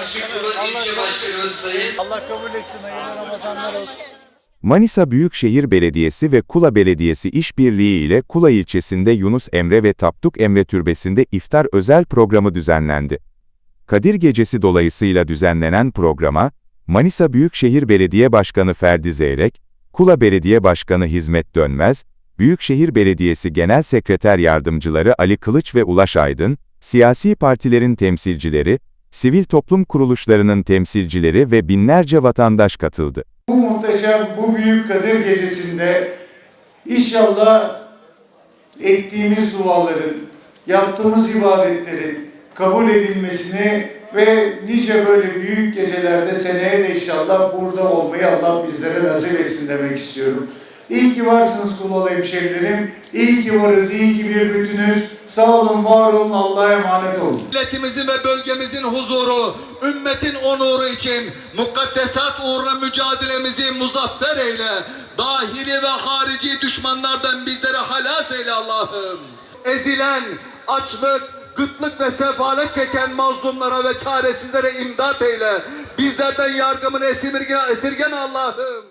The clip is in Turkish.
Partisi Kula İlçe Başkanımız Sayın Allah kabul etsin. Hayırlı Ramazanlar olsun. Manisa Büyükşehir Belediyesi ve Kula Belediyesi işbirliği ile Kula ilçesinde Yunus Emre ve Tapduk Emre Türbesi'nde iftar özel programı düzenlendi. Kadir Gecesi dolayısıyla düzenlenen programa, Manisa Büyükşehir Belediye Başkanı Ferdi Zeyrek, Kula Belediye Başkanı Hizmet Dönmez, Büyükşehir Belediyesi Genel Sekreter Yardımcıları Ali Kılıç ve Ulaş Aydın, siyasi partilerin temsilcileri, sivil toplum kuruluşlarının temsilcileri ve binlerce vatandaş katıldı. Bu muhteşem, bu büyük Kadir Gecesi'nde inşallah ettiğimiz duaların, yaptığımız ibadetlerin kabul edilmesini ve nice böyle büyük gecelerde seneye de inşallah burada olmayı Allah bizlere nasip etsin demek istiyorum. İyi ki varsınız kulalı hemşerilerim. İyi ki varız, iyi ki bir bütünüz. Sağ olun, var olun, Allah'a emanet olun. milletimizin ve bölgemizin huzuru, ümmetin onuru için mukaddesat uğruna mücadelemizi muzaffer eyle. Dahili ve harici düşmanlardan bizleri halas eyle Allah'ım. Ezilen, açlık, gıtlık ve sefalet çeken mazlumlara ve çaresizlere imdat eyle. Bizlerden esirgeme, esirgeme Allah'ım.